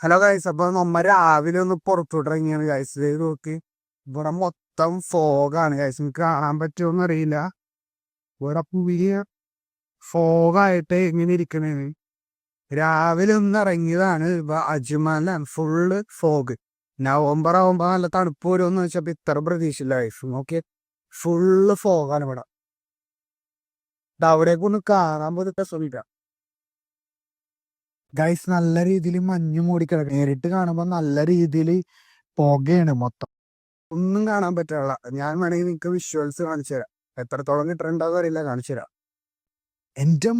Hello guys അപ്പൊ നമ്മ രാവിലെ ഒന്ന് പുറത്തോട്ട് ഇറങ്ങിയാണ് ഗൈസ് ഇത് നോക്കി. ഇവിടെ മൊത്തം ഫോഗാണ് ഗൈസ് നിങ്ങൾക്ക് കാണാൻ പറ്റുമോന്ന് അറിയില്ല. ഇവിടെ പുതിയ ഫോഗായിട്ട് എങ്ങനെ ഇരിക്കണേന്ന് രാവിലെ ഒന്ന് ഇറങ്ങിയതാണ് ഇപ്പൊ അജ്മാലാണ് ഫുള്ള് ഫോഗ് നവംബർ ആവുമ്പോ നല്ല തണുപ്പ് വരുമെന്ന് വെച്ചപ്പോ ഇത്ര പ്രതീക്ഷയില്ല ഗൈസ് നോക്കി ഫുള്ള് ഫോഗാണ് ഇവിടെ. അവിടെ ഒന്ന് കാണാൻ പോലും രസമില്ല ഗൈസ് നല്ല രീതിയിൽ മഞ്ഞു മൂടിക്കിടക്കും. നേരിട്ട് കാണുമ്പോൾ നല്ല രീതിയിൽ പുകയാണ് മൊത്തം. ഒന്നും കാണാൻ പറ്റാനുള്ള ഞാൻ വേണമെങ്കിൽ നിങ്ങൾക്ക് വിഷ്വൽസ് കാണിച്ചു തരാം. എത്രത്തോളം കിട്ടുന്നുണ്ടാവും അറിയില്ല. കാണിച്ചു തരാം.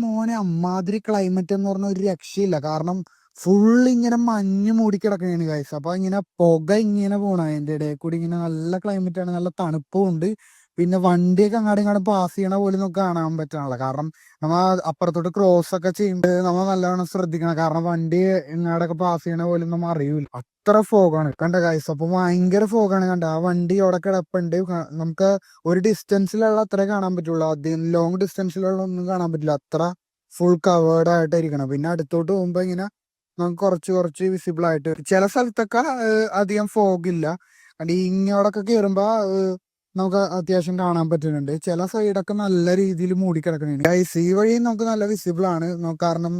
മോനെ അമ്മാതിരി ക്ലൈമറ്റ് എന്ന് പറഞ്ഞ ഒരു രക്ഷയില്ല. കാരണം ഫുൾ ഇങ്ങനെ മഞ്ഞു മൂടിക്കിടക്കുകയാണ് ഗൈസ് അപ്പൊ ഇങ്ങനെ പുക ഇങ്ങനെ പോണ. അതിന്റെ ഇടയിൽ കൂടി ഇങ്ങനെ നല്ല ക്ലൈമറ്റ് ആണ്. നല്ല തണുപ്പും ഉണ്ട്. പിന്നെ വണ്ടിയൊക്കെ അങ്ങാടും ഇങ്ങോട്ട് പാസ് ചെയ്യണ പോലും നമുക്ക് കാണാൻ പറ്റണല്ലോ. കാരണം നമ്മ അപ്പുറത്തോട്ട് ക്രോസ് ഒക്കെ ചെയ്യുമ്പോൾ നമ്മൾ നല്ലവണ്ണം ശ്രദ്ധിക്കണം. കാരണം വണ്ടി ഇങ്ങാടൊക്കെ പാസ് ചെയ്യണ പോലും നമ്മൾ അറിയൂല അത്ര ഫോഗാണ് കണ്ട കൈസ് അപ്പൊ ഭയങ്കര ഫോഗാണ് കണ്ട? ആ വണ്ടി അവിടെ കിടപ്പുണ്ട്? നമുക്ക് ഒരു ഡിസ്റ്റൻസിലുള്ള അത്രേ കാണാൻ പറ്റുള്ളൂ. അധികം ലോങ് ഡിസ്റ്റൻസിലുള്ള ഒന്നും കാണാൻ പറ്റില്ല. അത്ര ഫുൾ കവേർഡ് ആയിട്ടായിരിക്കണം. പിന്നെ അടുത്തോട്ട് പോകുമ്പോ ഇങ്ങനെ നമുക്ക് കുറച്ച് കുറച്ച് വിസിബിൾ ആയിട്ട് ചില സ്ഥലത്തൊക്കെ അധികം ഫോഗില്ല ഇല്ല. ഇങ്ങോടൊക്കെ കയറുമ്പോ നമുക്ക് അത്യാവശ്യം കാണാൻ പറ്റുന്നുണ്ട്. ചില സൈഡൊക്കെ നല്ല രീതിയിൽ മൂടിക്കിടക്കുന്നുണ്ട് ഐ ഈ വഴി നമുക്ക് നല്ല വിസിബിൾ ആണ്. കാരണം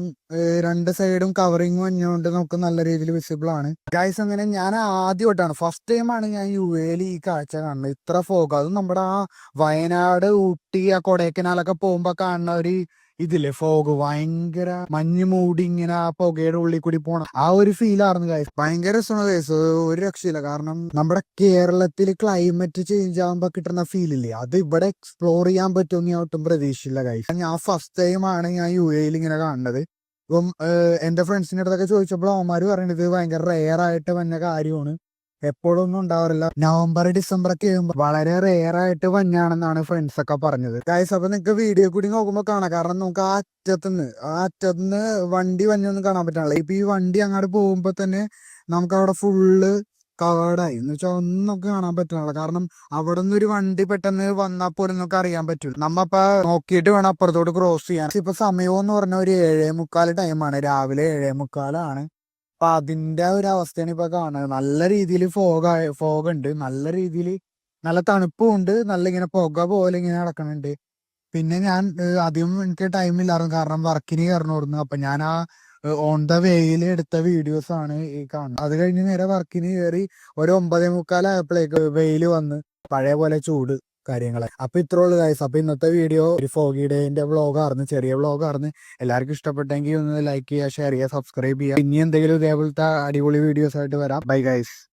രണ്ട് സൈഡും കവറിങ് വന്നുകൊണ്ട് നമുക്ക് നല്ല രീതിയിൽ വിസിബിൾ ആണ്. ഗൈസ് അങ്ങനെ ഞാൻ ആദ്യമായിട്ടാണ്. ഫസ്റ്റ് ടൈമാണ് ഞാൻ യു എയിൽ ഈ കാഴ്ച കാണുന്നത്. ഇത്ര ഫോഗ് അത് നമ്മുടെ ആ വയനാട് ഊട്ടി ആ കൊടൈക്കനാലൊക്കെ പോകുമ്പോ കാണുന്ന ഒരു ഇതില്ലേ ഫോഗ് ഭയങ്കര മഞ്ഞ് മൂടി ഇങ്ങനെ ആ പുകയുടെ ഉള്ളിൽ കൂടി പോണം. ആ ഒരു ഫീൽ ആയിരുന്നു ഗൈസ് ഭയങ്കര രസമാണ് ഗൈസ് ഒരു രക്ഷയില്ല. കാരണം നമ്മുടെ കേരളത്തിൽ ക്ലൈമറ്റ് ചേഞ്ച് ആകുമ്പോ കിട്ടുന്ന ഫീൽ ഇല്ലേ? അത് ഇവിടെ എക്സ്പ്ലോർ ചെയ്യാൻ പറ്റുമെന്ന് ഞാൻ ഒട്ടും പ്രതീക്ഷയില്ല ഗൈസ് ഞാൻ ഫസ്റ്റ് ടൈം ആണ് ഞാൻ യു എയിൽ ഇങ്ങനെ കാണുന്നത്. ഇപ്പം എന്റെ എന്റെ ഫ്രണ്ട്സിന്റെ അടുത്തൊക്കെ ചോദിച്ചപ്പോൾ അവന്മാര് പറയുന്നത് ഭയങ്കര റെയർ ആയിട്ട് വന്ന കാര്യമാണ്. എപ്പോഴും ഒന്നും ഉണ്ടാവാറില്ല. നവംബർ ഡിസംബർ ഒക്കെ ആകുമ്പോൾ വളരെ റെയർ ആയിട്ട് വഞ്ഞാണെന്നാണ് ഫ്രണ്ട്സ് ഒക്കെ പറഞ്ഞത്. ഗൈസ് അപ്പൊ നിങ്ങൾക്ക് വീഡിയോ കൂടി നോക്കുമ്പോൾ കാണാം. കാരണം നമുക്ക് ആ അറ്റത്തുനിന്ന് ആ അറ്റത്തുനിന്ന് വണ്ടി വഞ്ഞൊന്നും കാണാൻ പറ്റാനില്ല ഇപ്പൊ ഈ വണ്ടി അങ്ങോട്ട് പോകുമ്പോ തന്നെ നമുക്ക് അവിടെ ഫുള്ള് കവേർഡായി എന്ന് വെച്ചാൽ ഒന്നും നമുക്ക് കാണാൻ പറ്റുന്നില്ല കാരണം അവിടെ നിന്ന് ഒരു വണ്ടി പെട്ടെന്ന് വന്നാൽ പോലും നമുക്ക് അറിയാൻ പറ്റൂല. നമ്മ നോക്കിയിട്ട് വേണം അപ്പുറത്തോട്ട് ക്രോസ് ചെയ്യാൻ. ഇപ്പൊ സമയം എന്ന് പറഞ്ഞ ഒരു ഏഴേ മുക്കാൽ ടൈമാണ് രാവിലെ ഏഴേ മുക്കാലാണ്. അപ്പൊ അതിന്റെ ഒരു അവസ്ഥയാണ് ഇപ്പൊ കാണുന്നത്. നല്ല രീതിയിൽ ഫോഗ് ഫോഗ് ഉണ്ട്. നല്ല രീതിയിൽ നല്ല തണുപ്പും ഉണ്ട്. നല്ല ഇങ്ങനെ പുക പോലെ ഇങ്ങനെ നടക്കുന്നുണ്ട് പിന്നെ ഞാൻ അധികം എനിക്ക് ടൈം ഇല്ലായിരുന്നു. കാരണം വർക്കിന് കയറണമായിരുന്നു. അപ്പൊ ഞാൻ ആ ഓൺ ദ വേയിൽ എടുത്ത വീഡിയോസ് ആണ് ഈ കാണുന്നത്. അത് കഴിഞ്ഞ് നേരെ വർക്കിന് കയറി ഒരു ഒമ്പതേ മുക്കാലായപ്പോഴേക്ക് വെയിൽ വന്ന് പഴയ പോലെ ചൂട്. കാര്യങ്ങളെ. അപ്പൊ ഇത്രേ ഉള്ളു ഗൈസ് അപ്പൊ ഇന്നത്തെ വീഡിയോ ഒരു ഫോഗി ഡേന്റെ വ്ളോഗായിരുന്നു ചെറിയ വ്ളോഗായിരുന്നു എല്ലാവർക്കും ഇഷ്ടപ്പെട്ടെങ്കിൽ ഒന്ന് ലൈക്ക് ചെയ്യുക ഷെയർ ചെയ്യുക സബ്സ്ക്രൈബ് ചെയ്യുക. ഇനി എന്തെങ്കിലും ഇതേപോലത്തെ അടിപൊളി വീഡിയോസ് ആയിട്ട് വരാം. Bye guys